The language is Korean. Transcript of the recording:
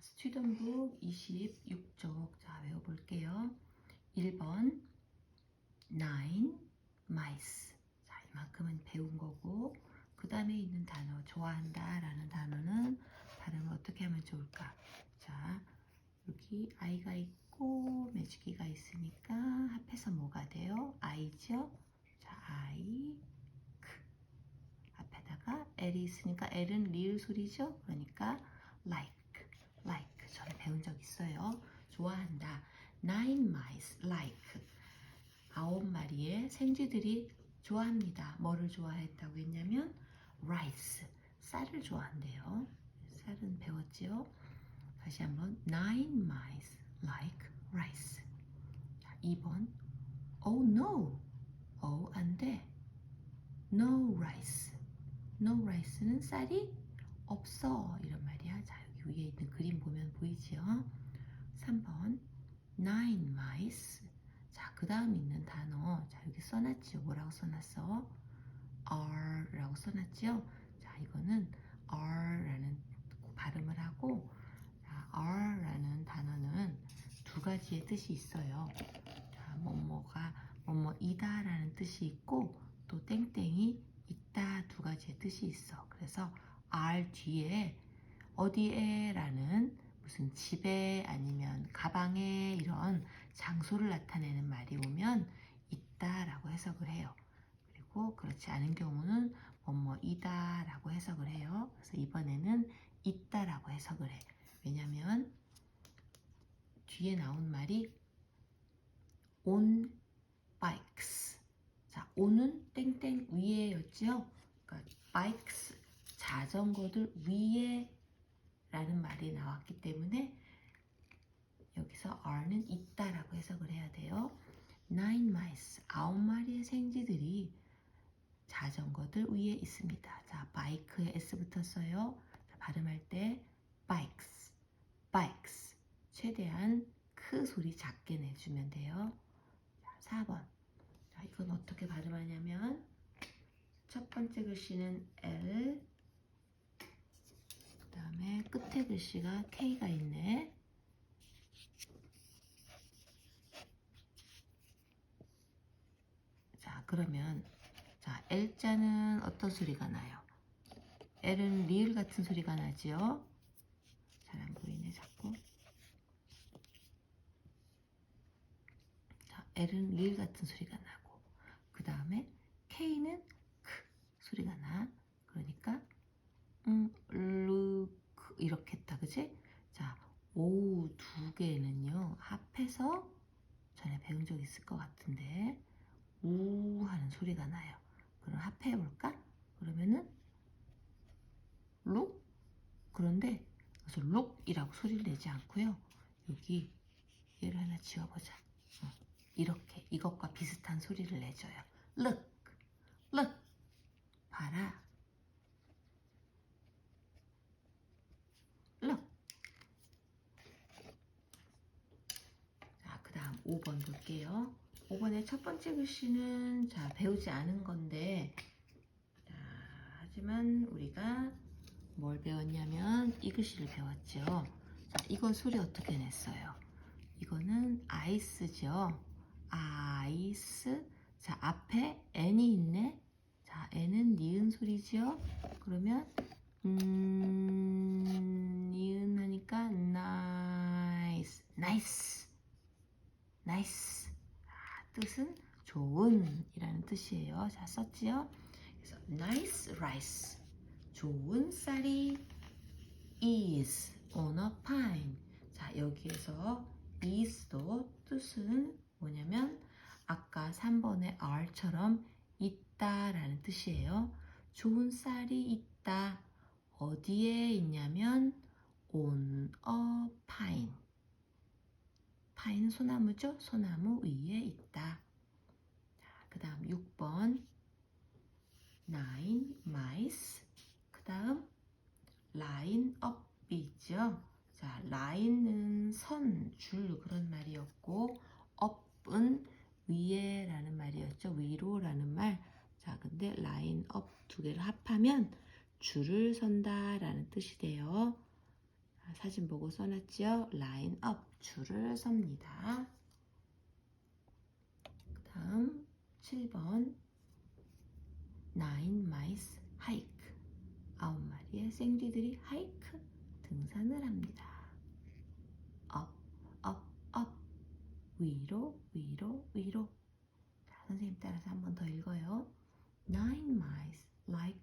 스튜던북 26쪽 자 외워볼게요. 1번 nine mice 자 이만큼은 배운 거고 그 다음에 있는 단어 좋아한다 라는 단어는 발음을 어떻게 하면 좋을까 자 여기 아이가 있고 매주기가 있으니까 합해서 뭐가 돼요? 아이죠? 자 아이 크 앞에다가 L이 있으니까 L은 리을 소리죠? 그러니까 like 저는 배운 적 있어요. 좋아한다. Nine mice like 아홉 마리의 생쥐들이 좋아합니다. 뭐를 좋아했다고 했냐면 rice 쌀을 좋아한대요. 쌀은 배웠지요. 다시 한번 nine mice like rice. 자, 2번 Oh no. Oh 안 돼. No rice. No rice는 쌀이 없어 이런 말이야. 자 위에 있는 그림 보면 보이지요? 3번 nine mice 자 그 다음 있는 단어 자 여기 써놨지요 뭐라고 써놨어? R라고 써놨지요? 자 이거는 R라는 발음을 하고 자, R라는 단어는 두 가지의 뜻이 있어요 자 뭐뭐가 뭐뭐이다 라는 뜻이 있고 또 땡땡이 있다 두 가지의 뜻이 있어 그래서 R 뒤에 어디에 라는 무슨 집에 아니면 가방에 이런 장소를 나타내는 말이 오면 있다 라고 해석을 해요. 그리고 그렇지 않은 경우는 뭐뭐이다 라고 해석을 해요. 그래서 이번에는 있다 라고 해석을 해. 왜냐면 뒤에 나온 말이 on bikes. 자, on은 땡땡 위에였죠. 그러니까 bikes 자전거들 위에 라는 말이 나왔기 때문에 여기서 R는 있다라고 해석을 해야 돼요. Nine mice, 아홉 마리의 생쥐들이 자전거들 위에 있습니다. 자, 바이크에 S 붙었어요. 자, 발음할 때 bikes, bikes. 최대한 크 소리 작게 내주면 돼요. 자, 4번. 자, 이건 어떻게 발음하냐면 첫 번째 글씨는 L, 그 끝에 글씨가 K가 있네. 자, 그러면 자, L자는 어떤 소리가 나요? L은 리을 같은 소리가 나지요? 잘 안 보이네, 자꾸. 자, L은 리을 같은 소리가 나고, 그 다음에 K는 크 소리가 나. 그러니까 음, 그지? 자, 오두 개는요 합해서 전에 배운 적 있을 것 같은데 우 하는 소리가 나요. 그럼 합해 볼까? 그러면은 룩 그런데 그래서 룩이라고 소리를 내지 않고요. 여기 얘를 하나 지워보자. 어, 이렇게 이것과 비슷한 소리를 내줘요. look, look, 봐라. look. 자, 그 다음 5번 볼게요. 5번의 첫 번째 글씨는 자, 배우지 않은 건데, 자, 하지만 우리가 뭘 배웠냐면 이 글씨를 배웠죠. 자, 이건 소리 어떻게 냈어요? 이거는 아이스죠. 아이스. 자, 앞에 N이 있네. 자, N은 니은 소리지요. 그러면 뜻이에요. 자, 썼지요? 그래서 nice rice. 좋은 쌀이 is on a pine. 자, 여기에서 is도 뜻은 뭐냐면 아까 3번의 R처럼 있다라는 뜻이에요. 좋은 쌀이 있다. 어디에 있냐면 on a pine. 파인 소나무죠? 소나무 위에 있다. 그 다음 6번 nine mice 그 다음 line up이죠. 자, line은 선, 줄 그런 말이었고 up은 위에 라는 말이었죠. 위로 라는 말. 자, 근데 line up 두 개를 합하면 줄을 선다 라는 뜻이 돼요. 사진 보고 써놨지요? line up 줄을 섭니다. 그 다음 7번 nine mice hike 아홉 마리의 생쥐들이 하이크 등산을 합니다. up up up 위로 위로 위로 자, 선생님 따라서 한 번 더 읽어요. Nine mice like